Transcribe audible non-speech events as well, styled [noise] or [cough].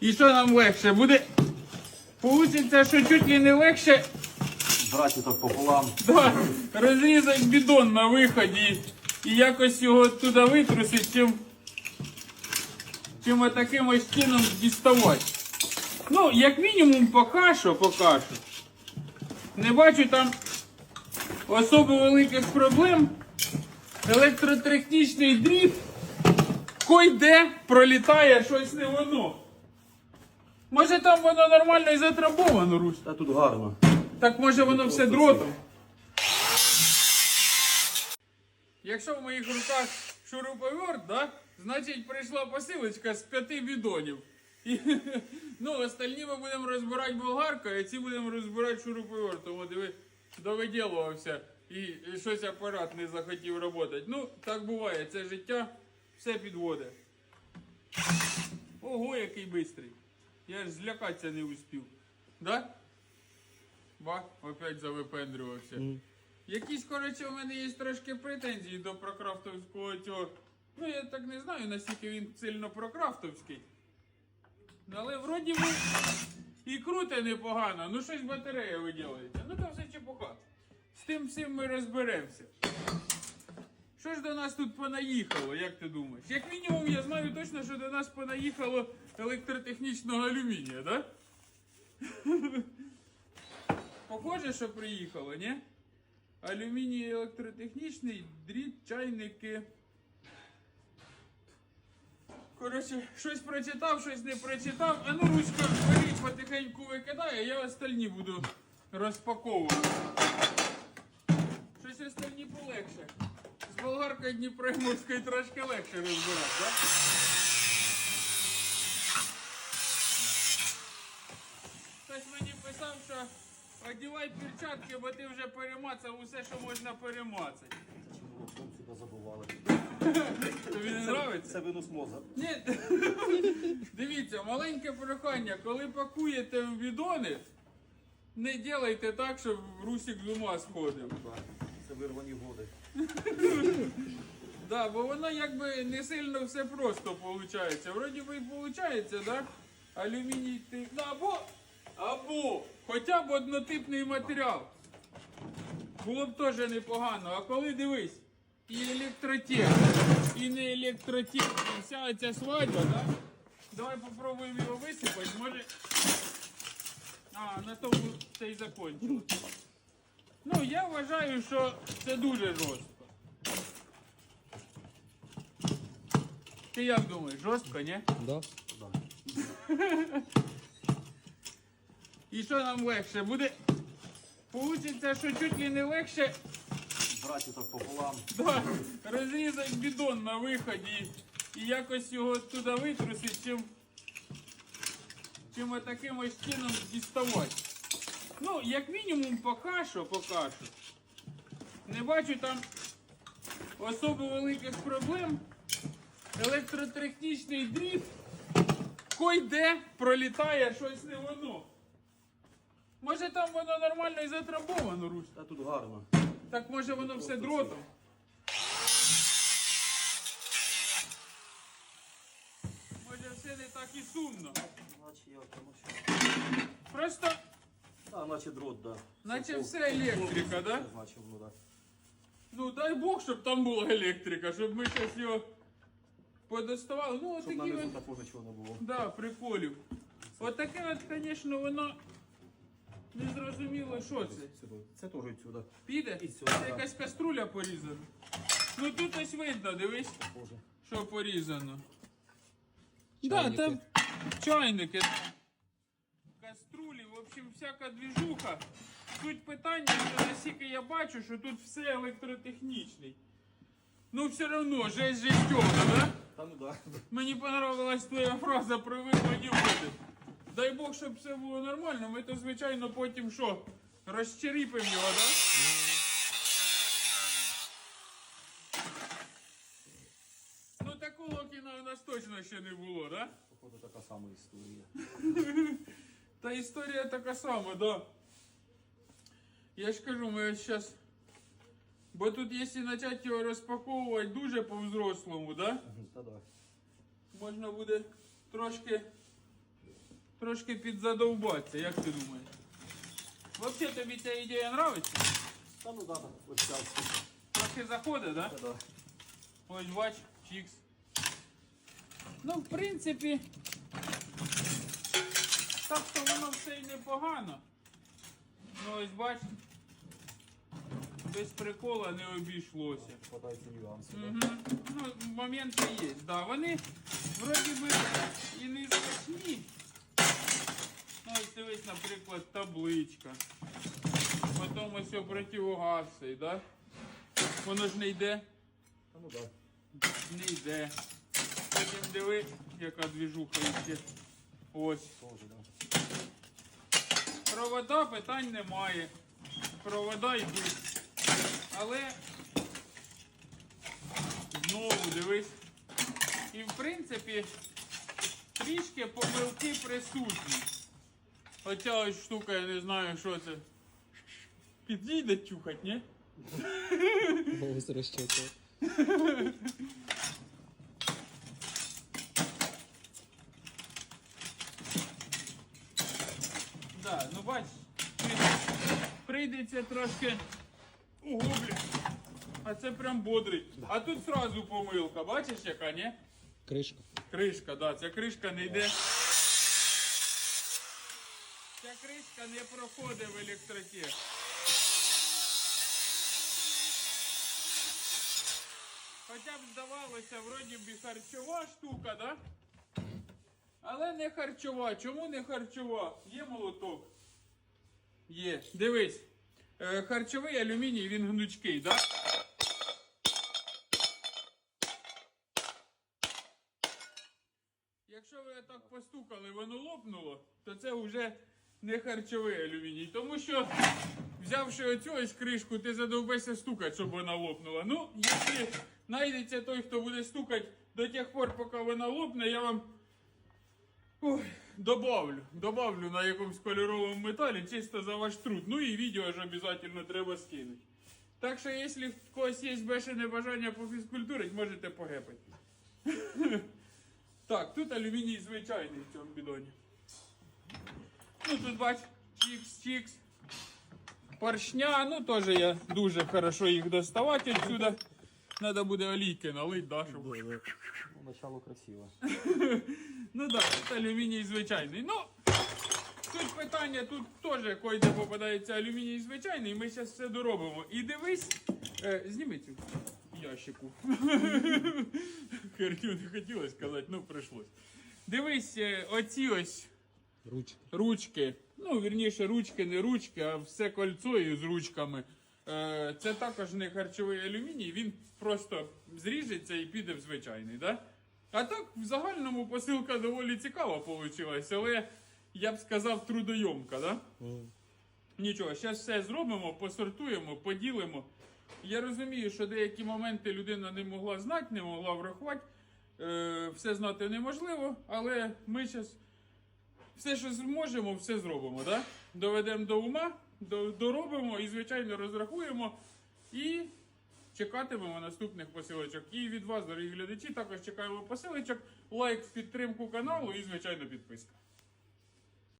І що нам легше? Буде. Получиться, що чуть ли не легше Браті так пополам. да, розрізати бідон на виході і якось його туди витрусити, чим, чим отаким ось чином діставати. Ну, як мінімум, поки що, поки що. Не бачу там особо великих проблем. Електротехнічний дріт койде пролітає щось не воно. Може там воно нормально і затрабовано, Русь? Та тут гарно. Так може воно все дротом. Якщо в моїх руках шуруповерт, да, значить прийшла посилочка з п'яти бідонів. І, [laughs] ну, остальні ми будемо розбирати болгаркою, а ці будемо розбирати шуруповертом. От диви, довиділувався і, і щось апарат не захотів працювати. Ну, так буває, це життя все підводить. Ого, який бистрий. Я ж злякатися не успів. Да? Ба, опять завипендрювався. Якісь, коротше, у мене є трошки претензії до прокрафтовського цього. Ну, я так не знаю, наскільки він сильно прокрафтовський. Але вроді би і круте непогано. Ну щось батарея виділається. Ну то все чепуха. З тим всім ми розберемося. Що ж до нас тут понаїхало, як ти думаєш? Як мінімум, я знаю точно, що до нас понаїхало електротехнічного алюмінія? Да? Похоже, що приїхало, ні? Алюміній електротехнічний, дріт, чайники. Коротше, щось прочитав, щось не прочитав. А ну, ручка, беріть, потихеньку викидає, я остальні буду розпаковувати. З болгаркою Дніпроморської трошки легше розбирати, так? Хтось мені писав, що одівай перчатки, бо ти вже перемацав усе, що можна перемацати. Чому забували? Тобі не подобається? Це винос мозга. Ні. Дивіться, маленьке прохання, коли пакуєте в бідони, не делайте так, щоб русик з ума сходив. Це вирвані води. Да, бо воно якби не сильно все просто виходить. Вроді би і виходить, да? Алюміній ти. Ну, або, або хоча б однотипний матеріал. Було б теж непогано. А коли дивись, і електротех, і не електротех, і вся ця свадьба, да? Давай попробуємо його висипати, може. А, на тому це і закончилось. Ну, я вважаю, що це дуже жорстко. Ти як думаєш, жорстко, ні? Да. Да. [laughs] І що нам легше? Буде. Получиться, що чуть ли не легше Браті так пополам. да, розрізати бідон на виході і якось його туди витрусити, чим, чим отаким ось чином діставати. Ну, як мінімум, поки що, поки що. Не бачу там особо великих проблем. Електротехнічний дріт койде пролітає щось не воно. Може там воно нормально і затрабовано, Русь? Та тут гарно. Так може воно все дротом? Може все не так і сумно. Просто, А, наче дрот, да. наче Це все електрика, да? Це ну да. Ну дай Бог, щоб там була електрика, щоб ми щось його подоставали. Ну, Щоб низу от, такого нічого не було. да, приколів. От таке от, звісно, воно не зрозуміло, що це. Це теж відсюди. Піде? І сюди, Це да. якась каструля порізана. Ну тут ось видно, дивись. Боже. Що порізано? Да, там чайники, общем, всяка двіжуха. Суть питання, що наскільки я бачу, що тут все електротехнічний. Ну все одно, жесть жестьовна, да? Та ну да. Мені понравилась твоя фраза про виході води. Дай Бог, щоб все було нормально, ми то, звичайно, потім що? Розчеріпимо його, да? Ну такого кіна у нас точно ще не було, да? Походу така сама історія. [laughs] Та історія така сама, да. Я ж кажу, ми ось зараз. Бо тут, якщо почати його розпаковувати дуже по-взрослому, да? Та да. можна буде трошки, трошки підзадовбатися, як ти думаєш? Взагалі тобі ця ідея нравиться? Та ну да, так, ось час. Трохи заходить, так? Да? Та да. Ось бач, чікс. Ну, в принципі, так Воно і непогано. Ну ось бач, без прикола не обійшлося. Хватається нюансів. Угу. Ну, моменти є. Да, вони вроді би і не страшні. Ну, ось дивись, наприклад, табличка. Потім ось противогаз цей, да? Воно ж не йде. Та ну да. Не йде. Потім диви, яка двіжуха йде. Ось. Тоже, да. Провода питань немає. Провода йдуть. Але знову дивись. І в принципі трішки помилки присутні. Хоча ось штука, я не знаю, що це. Підійде чухать, ні? Ось розчету. [laughs] Да, ну бач, прийдеться трошки угублі. А це прям бодрий. А тут сразу помилка, бачиш яка, ні? Кришка. Кришка, да, ця кришка не йде. Ця кришка не проходить в електротех. Хоча б здавалося, вроді б і харчова штука, да? Але не харчова. Чому не харчова? Є молоток? Є. Дивись. Е, харчовий алюміній, він гнучкий, да? Якщо ви так постукали, воно лопнуло, то це вже не харчовий алюміній. Тому що, взявши оцю ось кришку, ти задовбешся стукати, щоб вона лопнула. Ну, якщо знайдеться той, хто буде стукати до тих пор, поки вона лопне, я вам ой, добавлю. Добавлю на якомусь кольоровому металі, чисто за ваш труд. Ну і відео ж обов'язково треба скинути. Так що, якщо в когось є бешене бажання пофізкультурити, можете погепати. Так, тут алюміній звичайний в цьому бідоні. Ну тут бач, чікс-чікс. Поршня, ну теж я дуже хорошо їх доставати відсюди. Треба буде олійки налити, да, щоб... Ну, начало красиво. [laughs] Ну так, да, алюміній звичайний. Ну, тут питання, тут теж койде попадається алюміній звичайний, ми зараз все доробимо. І дивись, е, зніми цю ящику. [laughs] Херню не хотілося сказати, ну прийшлось. Дивись, е, оці ось Ручка. ручки. Ну, вірніше, ручки, не ручки, а все кольцо із ручками. Е, Це також не харчовий алюміній, він просто зріжеться і піде в звичайний. Да? А так, в загальному посилка доволі цікава вийшла, але я б сказав трудойомка. Да? Нічого, зараз все зробимо, посортуємо, поділимо. Я розумію, що деякі моменти людина не могла знати, не могла врахувати. Е, все знати неможливо, але ми зараз все, що зможемо, все зробимо. Да? Доведемо до ума, доробимо і, звичайно, розрахуємо. І чекатимемо наступних посилочок. І від вас, дорогі глядачі, також чекаємо посилочок, лайк в підтримку каналу і, звичайно, підписка.